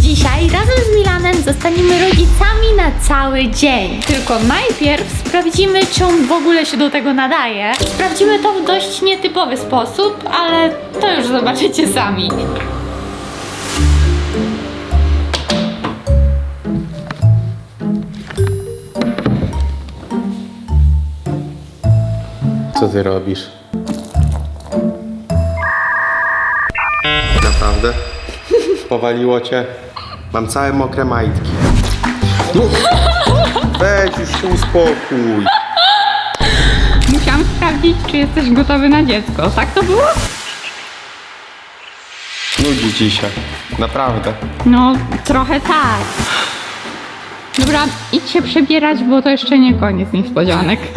Dzisiaj razem z Milanem zostaniemy rodzicami na cały dzień. Tylko najpierw sprawdzimy, czy on w ogóle się do tego nadaje. Sprawdzimy to w dość nietypowy sposób, ale to już zobaczycie sami. Co ty robisz? Naprawdę? Powaliło cię? Mam całe mokre majtki. No, weź już się uspokój. Musiałam sprawdzić, czy jesteś gotowy na dziecko. Tak to było? Nudzi ci się. Naprawdę. No, trochę tak. Dobra, idź się przebierać, bo to jeszcze nie koniec niespodzianek.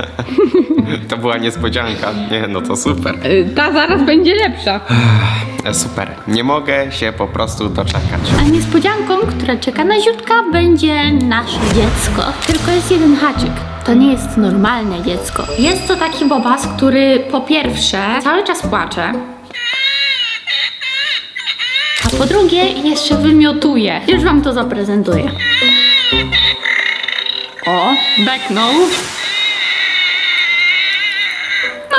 To była niespodzianka. Nie, no to super. Y, Ta zaraz będzie lepsza. E, Super. Nie mogę się po prostu doczekać. A niespodzianką, która czeka na ziutka, będzie nasze dziecko. Tylko jest jeden haczyk. To nie jest normalne dziecko. Jest to taki bobas, który po pierwsze cały czas płacze. A po drugie jeszcze wymiotuje. Już wam to zaprezentuję. O, beknął.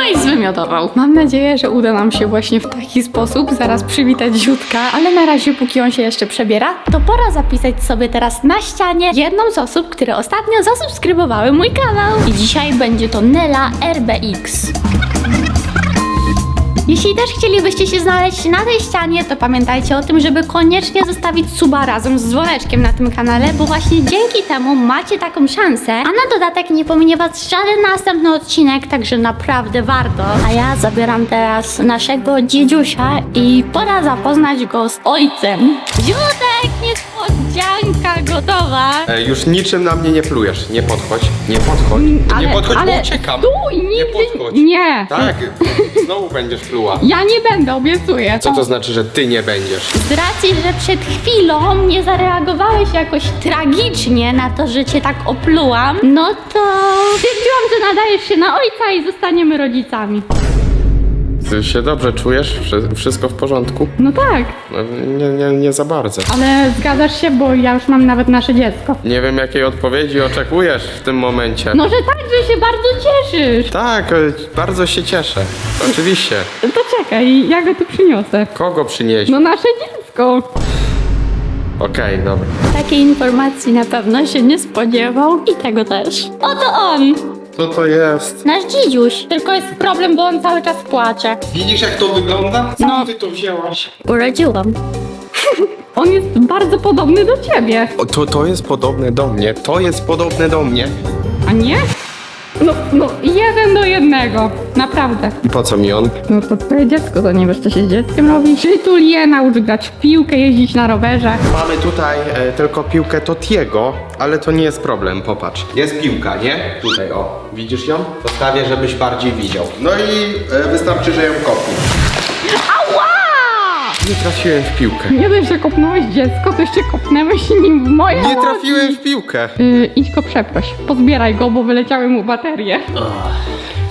No i zwymiotował. Mam nadzieję, że uda nam się właśnie w taki sposób zaraz przywitać ziutka, ale na razie póki on się jeszcze przebiera, To pora zapisać sobie teraz na ścianie jedną z osób, które ostatnio zasubskrybowały mój kanał. I dzisiaj będzie to Nela RBX. Jeśli też chcielibyście się znaleźć na tej ścianie, to pamiętajcie o tym, żeby koniecznie zostawić suba razem z dzwoneczkiem na tym kanale, bo właśnie dzięki temu macie taką szansę, a na dodatek nie pominie was żaden następny odcinek, także naprawdę warto. A ja zabieram teraz naszego dziedziusia i pora zapoznać go z ojcem. Dziudek, niespodzianka gotowa. E, już niczym na mnie nie plujesz. Nie podchodź. Nie podchodź. nie podchodź, bo uciekam. Stój, Nie nigdy... podchodź. Nie. Tak. Znowu będziesz pluła. Ja nie będę, obiecuję. Co to znaczy, że ty nie będziesz? Z racji, że przed chwilą nie zareagowałeś jakoś tragicznie na to, że cię tak oplułam, no to stwierdziłam, że nadajesz się na ojca i zostaniemy rodzicami. Ty się dobrze czujesz? Wszy- Wszystko w porządku? No tak, No, nie, nie, nie za bardzo. ale zgadzasz się, bo ja już mam nawet nasze dziecko. Nie wiem, jakiej odpowiedzi oczekujesz w tym momencie. No, że tak, że się bardzo cieszysz. Tak, e, bardzo się cieszę. Oczywiście. To czekaj, ja go tu przyniosę. Kogo przynieść? No nasze dziecko. Okej, dobra. Takiej informacji na pewno się nie spodziewał i tego też. Oto on, Co to jest? nasz dzidziuś. Tylko jest problem, bo on cały czas płacze. Widzisz, jak to wygląda? No. ty to wzięłaś? Urodziłam. On jest bardzo podobny do ciebie. O, to, to jest podobne do mnie. To jest podobne do mnie. A nie? No, no, jeden do jednego. Naprawdę. Po co mi on? No to twoje dziecko, to nie wiesz, co się z dzieckiem robi? Przytul je, naucz grać w piłkę, jeździć na rowerze. Mamy tutaj e, tylko piłkę Totiego, ale to nie jest problem, popatrz. Jest piłka, nie? Tutaj, o. Widzisz ją? Postawię, żebyś bardziej widział. No i e, wystarczy, że ją kopnę. Nie trafiłem w piłkę. Nie dość, że kopnąłeś dziecko, to jeszcze kopnęłeś nim w moje Nie nogi. trafiłem w piłkę. Yy, idź go przeproś. Pozbieraj go, bo wyleciały mu baterie.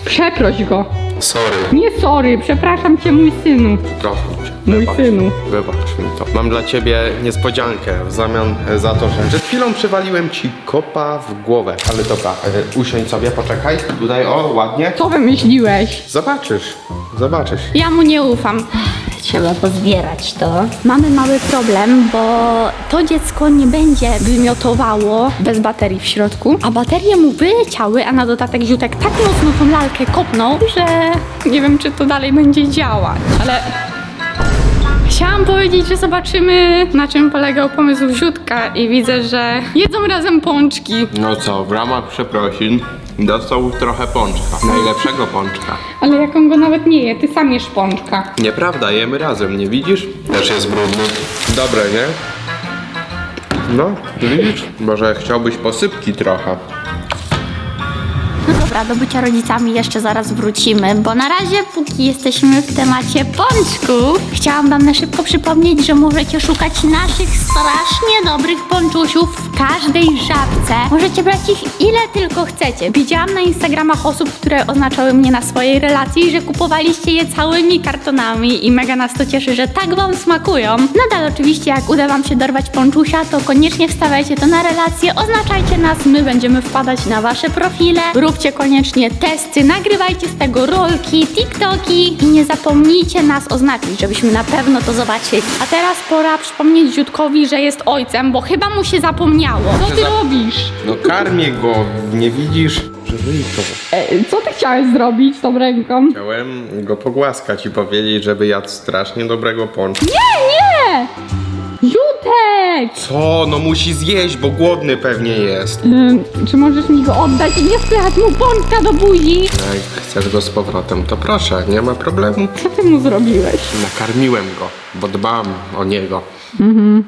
Przeproś go. Sorry. Nie sorry, przepraszam cię mój synu. Proszę cię. Mój wybacz. synu. Wybacz mi to. Mam dla ciebie niespodziankę w zamian za to, że przed chwilą przywaliłem ci kopa w głowę. Ale dobra, e, usiądź sobie, poczekaj. Tutaj, o, ładnie. Co wymyśliłeś? Zobaczysz, zobaczysz. Ja mu nie ufam. Trzeba pozbierać to. Mamy mały problem, bo to dziecko nie będzie wymiotowało bez baterii w środku, a baterie mu wyleciały, a na dodatek ziutek tak mocno tą lalkę kopnął, że nie wiem, czy to dalej będzie działać. Ale chciałam powiedzieć, że zobaczymy, na czym polegał pomysł ziutka i widzę, że jedzą razem pączki. No co, w ramach przeprosin dostał trochę pączka. Najlepszego pączka. Ale jak on go nawet nie je, ty sam jesz pączka. Nieprawda, jemy razem, nie widzisz? Też jest brudny. Dobre, nie? No, widzisz? Może chciałbyś posypki trochę. Dobra, do bycia rodzicami jeszcze zaraz wrócimy, bo na razie, póki jesteśmy w temacie pączków, chciałam wam na szybko przypomnieć, że możecie szukać naszych strasznie dobrych pączusiów w każdej żabce. Możecie brać ich ile tylko chcecie. Widziałam na Instagramach osób, które oznaczały mnie na swojej relacji, że kupowaliście je całymi kartonami i mega nas to cieszy, że tak wam smakują. Nadal oczywiście jak uda wam się dorwać ponczusia, to koniecznie wstawiajcie to na relację, oznaczajcie nas, my będziemy wpadać na wasze profile. Róbcie koniecznie testy, nagrywajcie z tego rolki, TikToki i nie zapomnijcie nas oznaczyć, żebyśmy na pewno to zobaczyli. A teraz pora przypomnieć Ziutkowi, że jest ojcem, bo chyba mu się zapomniało. Co ty robisz? No karmię go, nie widzisz? Żyj to. E, co ty chciałeś zrobić z tą ręką? Chciałem go pogłaskać i powiedzieć, żeby jadł strasznie dobrego ponczu. Nie! Co? No musi zjeść, bo głodny pewnie jest. Ym, czy możesz mi go oddać i nie wpychać mu pączka do buzi? Jak chcesz go z powrotem, to proszę, nie ma problemu. Co ty mu zrobiłeś? Nakarmiłem go, bo dbam o niego.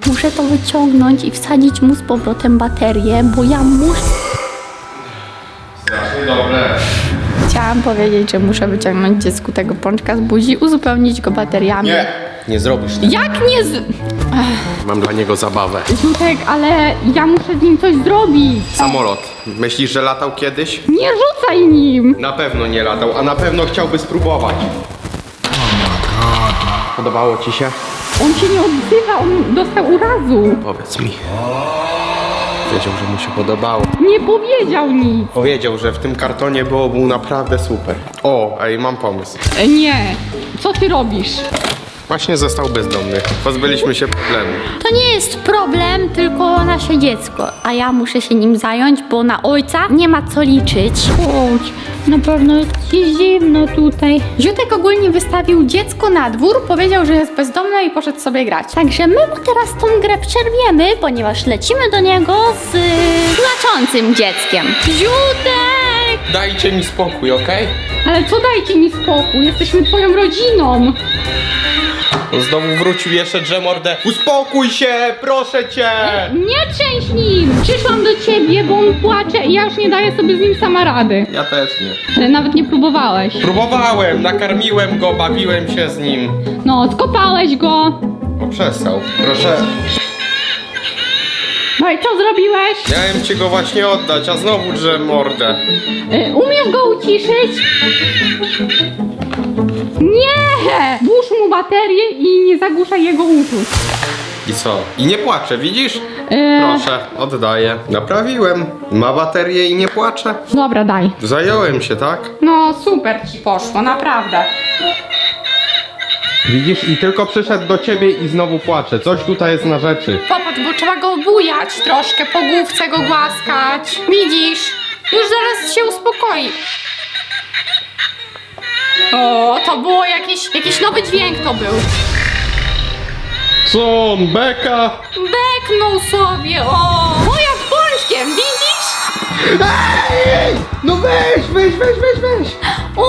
Muszę to wyciągnąć i wsadzić mu z powrotem baterię, bo ja muszę... Strasznie dobre. Chciałam powiedzieć, że muszę wyciągnąć dziecku tego pączka z buzi, uzupełnić go bateriami. Nie, nie zrobisz tego. Jak nie z... Mam dla niego zabawę. Jutek, ale ja muszę z nim coś zrobić. Samolot. Myślisz, że latał kiedyś? Nie rzucaj nim! Na pewno nie latał, a na pewno chciałby spróbować. Podobało ci się? On się nie odzywa, on dostał urazu. Powiedz mi. Wiedział, że mu się podobało. Nie powiedział nic. Powiedział, że w tym kartonie było mu naprawdę super. O, ej, mam pomysł. E, Nie. Co ty robisz? Właśnie został bezdomny. Pozbyliśmy się problemu. To nie jest problem, tylko nasze dziecko, a ja muszę się nim zająć, bo na ojca nie ma co liczyć. Chodź, na pewno jest ci zimno tutaj. Ziutek ogólnie wystawił dziecko na dwór, powiedział, że jest bezdomny i poszedł sobie grać. Także my mu teraz tą grę przerwiemy, ponieważ lecimy do niego z y, płaczącym dzieckiem. Ziutek! Dajcie mi spokój, okej? Ale co dajcie mi spokój, jesteśmy twoją rodziną. Znowu wrócił jeszcze Dżemordę. Uspokój się, proszę cię! Nie trzęś nim! Przyszłam do ciebie, bo on płacze i ja już nie daję sobie z nim sama rady. Ja też nie. E, Nawet nie próbowałeś. Próbowałem, nakarmiłem go, bawiłem się z nim. No, skopałeś go. O, przestał. Proszę, No i co zrobiłeś? miałem ci go właśnie oddać, a znowu Dżemordę. E, Umiesz go uciszyć? Nie! Włóż mu baterię i nie zagłuszaj jego uczuć. I co? I nie płacze, widzisz? E, Proszę, oddaję. Naprawiłem. Ma baterię i nie płacze. Dobra, daj. Zająłem się, tak? No, super ci poszło, naprawdę. Widzisz, i tylko przyszedł do ciebie i znowu płacze. Coś tutaj jest na rzeczy. Popatrz, bo trzeba go bujać troszkę, po główce go głaskać. Widzisz? Już zaraz się uspokoi. O, to było jakiś, jakiś nowy dźwięk to był. Co on, beka? Beknął sobie, o! Moja z pączkiem, widzisz? No weź, weź, weź, weź, weź. O,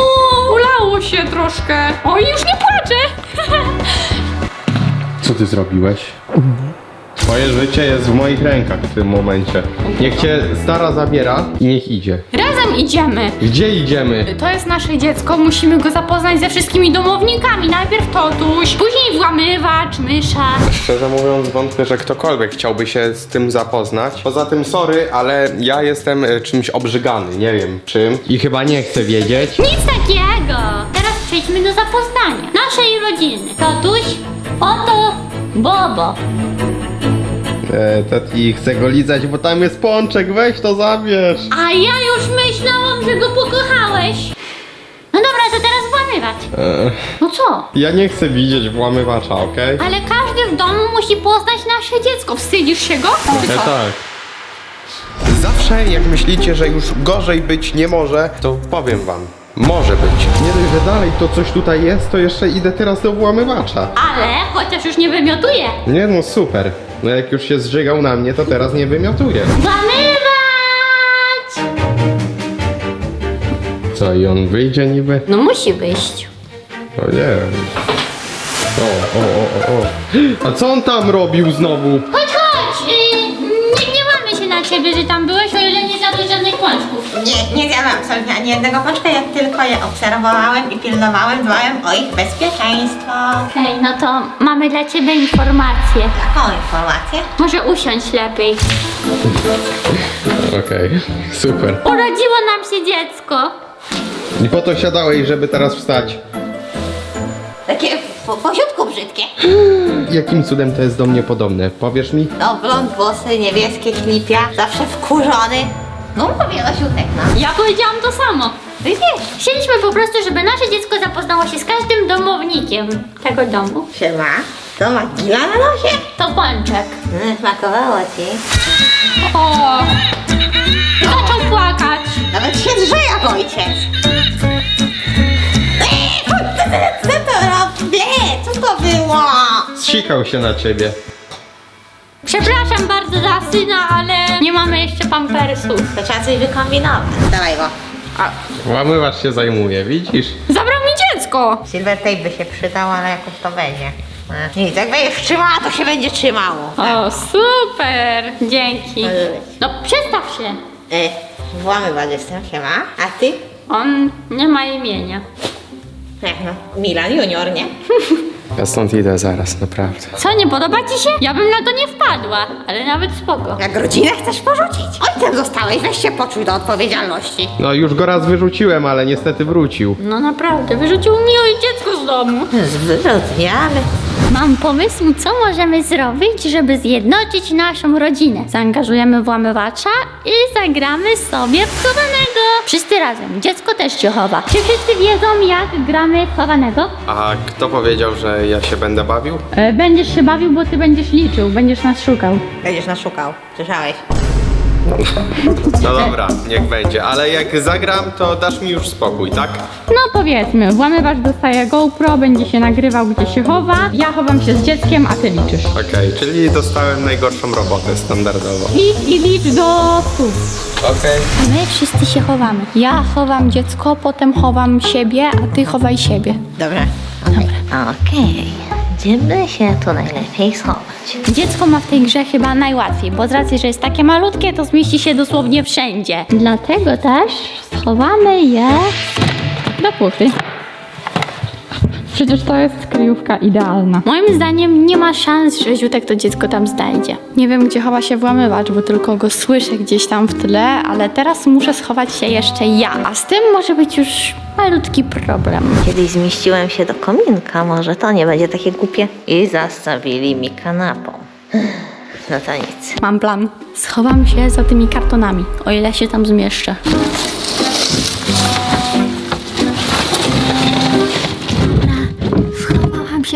ulało się troszkę. O, już nie płacze. Co ty zrobiłeś? Twoje życie jest w moich rękach w tym momencie. Niech cię stara zabiera i niech idzie. Razem idziemy. Gdzie idziemy? To jest nasze dziecko, musimy go zapoznać ze wszystkimi domownikami. Najpierw totuś, później włamywacz, mysza. Szczerze mówiąc, wątpię, że ktokolwiek chciałby się z tym zapoznać. Poza tym, sorry, ale ja jestem e, czymś obrzygany, nie wiem czym. I chyba nie chcę wiedzieć. Nic takiego. Teraz przejdźmy do zapoznania naszej rodziny. Totuś, oto Bobo. E, tati, chcę go lizać, bo tam jest pączek, weź to zabierz. A ja już myślałam, że go pokochałeś. No dobra, to teraz włamywacz. E, No co? ja nie chcę widzieć włamywacza, okej? Ale każdy w domu musi poznać nasze dziecko. Wstydzisz się go? Czy co? tak. Zawsze jak myślicie, że już gorzej być nie może, to powiem wam. Może być. Nie dość, że dalej to coś tutaj jest, to jeszcze idę teraz do włamywacza. Ale chociaż już nie wymiotuje. Nie no, super. No jak już się zżygał na mnie, to teraz nie wymiotuje. Włamywacz! Co, i on wyjdzie niby? No musi wyjść. O nie. O, o, o, o, o. A co on tam robił znowu? Chodź, ani jednego pączka, ja tylko je obserwowałem i pilnowałem, dbałem o ich bezpieczeństwo. Okej, no to mamy dla ciebie informację. Jaką informację? Może usiąść lepiej. Okej, super. Urodziło nam się dziecko. I po to siadałeś, żeby teraz wstać. Takie po, po siutku brzydkie. Jakim cudem to jest do mnie podobne? Powiesz mi? No blond włosy, niebieskie klipia, zawsze wkurzony. No mówię, no siutek, no. Ja powiedziałam to samo. Ty wiesz. Chcieliśmy po prostu, żeby nasze dziecko zapoznało się z każdym domownikiem tego domu. Siema. To ma gila na nosie? To pączek. Mm, smakowało ci. O! Zaczął płakać. Nawet się drze jak ojciec. Eee, co, co, co to? Co to było? Zsikał się na ciebie. Przepraszam bardzo za syna, ale nie mamy jeszcze pampersów. To trzeba coś wykombinować. Dawaj go. Łamywacz się zajmuje, widzisz? Zabrał mi dziecko. Silver tape by się przydał, ale jakoś to będzie. E, Nic, jak będziesz trzymała, to się będzie trzymało. O, super. Dzięki. No przestaw się. E, włamywacz jestem, siema. A ty? On nie ma imienia. Jak no, Milan Junior, nie? Ja stąd idę zaraz, naprawdę. Co, nie podoba ci się? Ja bym na to nie wpadła, ale nawet spoko. Jak rodzinę chcesz porzucić? Ojcem zostałeś, weź się poczuj do odpowiedzialności. No już go raz wyrzuciłem, ale niestety wrócił. No naprawdę, wyrzucił mi oj dziecko z domu. Zwyrodniale. Mam pomysł, co możemy zrobić, żeby zjednoczyć naszą rodzinę. Zaangażujemy włamywacza i zagramy sobie w chowanego. Wszyscy razem. Dziecko też się chowa. Czy wszyscy wiedzą, jak gramy w chowanego? A kto powiedział, że ja się będę bawił? E, Będziesz się bawił, bo ty będziesz liczył, będziesz nas szukał. Będziesz nas szukał, słyszałeś? No dobra, niech będzie, ale jak zagram, to dasz mi już spokój, tak? No powiedzmy, włamywacz dostaje GoPro, będzie się nagrywał, gdzie się chowa. Ja chowam się z dzieckiem, a ty liczysz. Okej, czyli dostałem najgorszą robotę standardowo. Idź i licz do stu. Okej. A my wszyscy się chowamy. Ja chowam dziecko, potem chowam siebie, a ty chowaj siebie. Dobrze. Okej. Gdzie by się tu najlepiej schować? Dziecko ma w tej grze chyba najłatwiej, bo z racji, że jest takie malutkie, to zmieści się dosłownie wszędzie. Dlatego też schowamy je Do pufy. Przecież to jest kryjówka idealna. Moim zdaniem nie ma szans, że Ziutek to dziecko tam znajdzie. Nie wiem, gdzie chowa się włamywacz, bo tylko go słyszę gdzieś tam w tle, ale teraz muszę schować się jeszcze ja. A z tym może być już malutki problem. Kiedyś zmieściłem się do kominka, może to nie będzie takie głupie. I zastawili mi kanapą. No to nic. Mam plan. Schowam się za tymi kartonami, o ile się tam zmieszczę.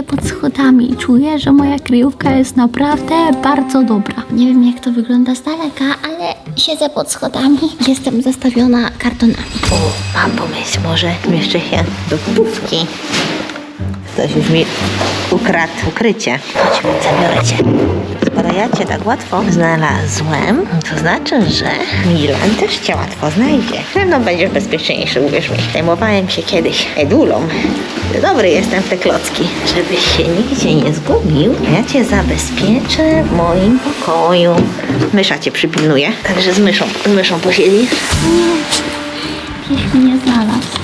Się pod schodami i czuję, że moja kryjówka jest naprawdę bardzo dobra. Nie wiem jak to wygląda z daleka, ale siedzę pod schodami. Jestem zastawiona kartonami. Mam pomysł, może zmieszczę się do pufki. Ktoś już mi ukradł ukrycie. Chodź, zabiorę cię. Skoro ja cię tak łatwo znalazłem, to znaczy, że Milan też cię łatwo znajdzie. Na pewno będziesz bezpieczniejszy, uwierz mi. Zajmowałem się kiedyś edulą. Dobry jestem w te klocki. Żebyś się nigdzie nie zgubił, ja cię zabezpieczę w moim pokoju. Mysza cię przypilnuje, także z myszą, z myszą posiedzisz. Gdzieś mnie znalazł.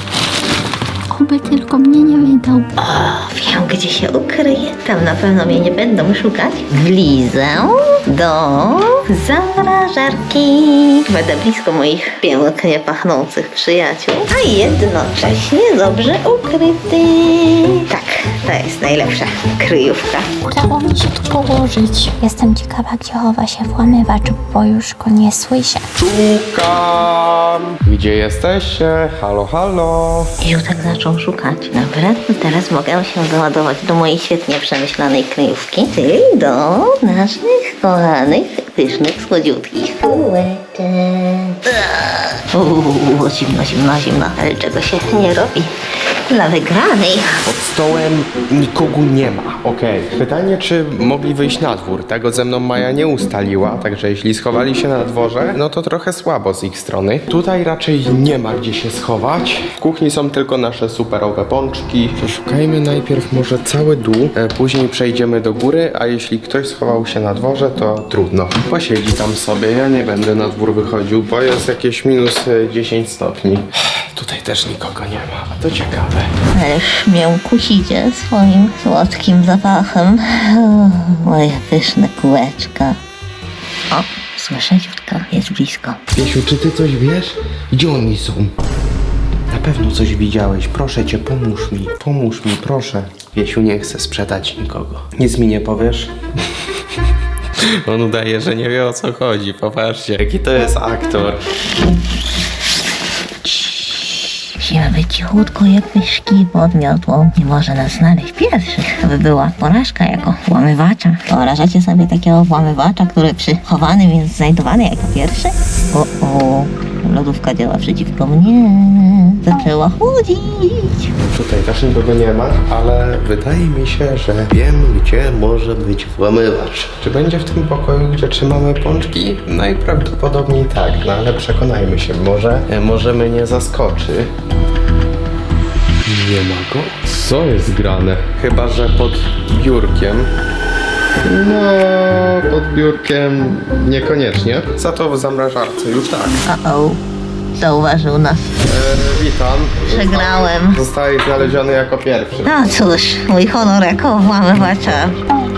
Oby tylko mnie nie wydał. O, wiem gdzie się ukryję. Tam na pewno mnie nie będą szukać. Wlizę do zamrażarki. Będę blisko moich pięknie pachnących przyjaciół, a jednocześnie dobrze ukryty. Tak, to jest najlepsza kryjówka. Udało mi się tu położyć. Jestem ciekawa, gdzie chowa się włamywacz, bo już go nie słyszę. Szukam! Gdzie jesteście? Halo, halo? Już tak zaczął szukać. Dobra, to teraz mogę się załadować do mojej świetnie przemyślanej kryjówki, czyli do naszych kochanych, pysznych, słodziutkich. Uuu, zimno, zimno, zimno, ale czego się nie robi dla wygranej. Pod stołem nikogo nie ma. Okej. Pytanie, czy mogli wyjść na dwór? Tego ze mną Maja nie ustaliła, także jeśli schowali się na dworze, no to trochę słabo z ich strony. Tutaj raczej nie ma gdzie się schować. W kuchni są tylko nasze superowe pączki. Przeszukajmy najpierw może cały dół, e, później przejdziemy do góry, a jeśli ktoś schował się na dworze, to trudno. Posiedzi tam sobie, ja nie będę na dwór wychodził, bo jest jakieś minus e, 10 stopni. Tutaj też nikogo nie ma, a to ciekawe. Ależ mnie kusicie swoim słodkim zapachem. Moje pyszne kółeczka. O, słyszę ciutka, jest blisko. Wiesiu, czy ty coś wiesz? Gdzie oni są? Na pewno coś widziałeś. Proszę cię, pomóż mi. Pomóż mi, proszę. Wiesiu nie chce sprzedać nikogo. Nic mi nie powiesz? On udaje, że nie wie o co chodzi. Popatrzcie, jaki to jest aktor. Być cichutko jak myszki pod miotłą. Nie może nas znaleźć pierwszych. By była porażka jako włamywacza. Wyobrażacie sobie takiego włamywacza, który przy chowanym jest znajdowany jako pierwszy? O, o, lodówka działa przeciwko mnie. Zaczęła chłodzić. Tutaj też nikogo nie ma, ale wydaje mi się, że wiem, gdzie może być włamywacz. Czy będzie w tym pokoju, gdzie trzymamy pączki? Najprawdopodobniej tak, no ale przekonajmy się, może e, może mnie zaskoczy. Nie ma go? Co jest grane? Chyba, że pod biurkiem. No, pod biurkiem niekoniecznie. Za to w zamrażarce, już tak. O, zauważył nas. E, witam. Przegrałem. Zostałeś znaleziony jako pierwszy. No cóż, mój honor jako włamywacza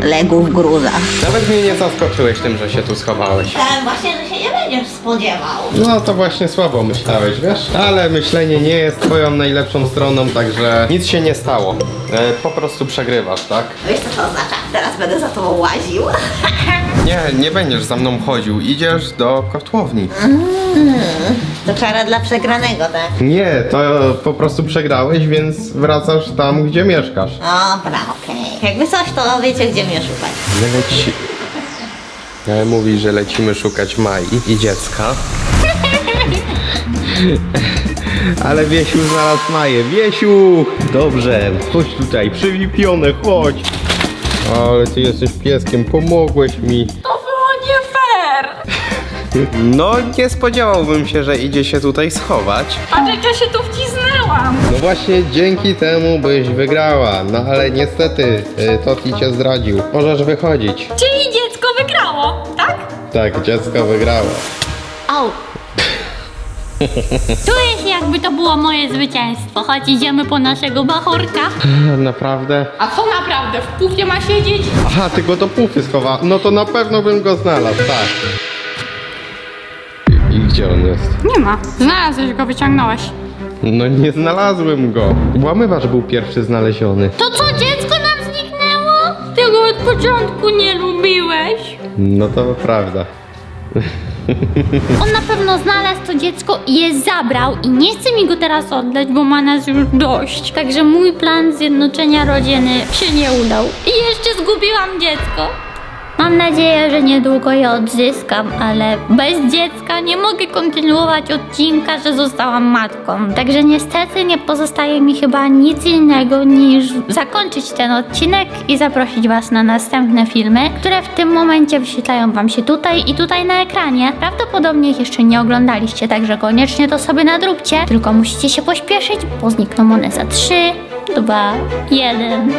legł w gruzach. Nawet mnie nie zaskoczyłeś tym, że się tu schowałeś. Myślałem właśnie, że się nie będziesz spodziewał. No to właśnie słabo myślałeś, wiesz? Ale myślenie nie jest twoją najlepszą stroną, także nic się nie stało. E, po prostu przegrywasz, tak? Wiesz co to oznacza? Teraz będę za tobą łaził. Nie, nie będziesz za mną chodził, idziesz do kotłowni. To czara dla przegranego, tak? Nie, to po prostu przegrałeś, więc wracasz tam, gdzie mieszkasz. Dobra, okej. Jakby coś, to wiecie, gdzie mnie szukać. Leci... Ale mówi, że lecimy szukać Mai i dziecka. Ale Wiesiu znalazł Maję. Wiesiu! Dobrze, chodź tutaj, przywipione, chodź. Ale ty jesteś pieskiem, pomogłeś mi. To było nie fair! No, nie spodziewałbym się, że idzie się tutaj schować. Patrz jak ja się tu wcisnęłam! No właśnie dzięki temu byś wygrała. No ale niestety, y, Toti cię zdradził. Możesz wychodzić. Czyli dziecko wygrało, tak? Tak, dziecko wygrało. Au! Tu jest jakby to było moje zwycięstwo. Chodź, idziemy po naszego bachorka. Naprawdę? A co naprawdę? W pufie ma siedzieć? Aha, ty go do pufy schowa. No to na pewno bym go znalazł, tak. I, I gdzie on jest? Nie ma. Znalazłeś go, wyciągnąłeś. No nie znalazłem go. Włamywacz był pierwszy znaleziony. To co, dziecko nam zniknęło? Ty go od początku nie lubiłeś. No to prawda. On na pewno znalazł to dziecko je zabrał i nie chce mi go teraz oddać, bo ma nas już dość. Także mój plan zjednoczenia rodziny się nie udał. I jeszcze zgubiłam dziecko. Mam nadzieję, że niedługo je odzyskam, ale bez dziecka nie mogę kontynuować odcinka, że zostałam matką. Także niestety nie pozostaje mi chyba nic innego niż zakończyć ten odcinek i zaprosić Was na następne filmy, które w tym momencie wyświetlają Wam się tutaj i tutaj na ekranie. Prawdopodobnie ich jeszcze nie oglądaliście, także koniecznie to sobie nadróbcie. Tylko musicie się pośpieszyć, bo znikną one za 3, 2, 1.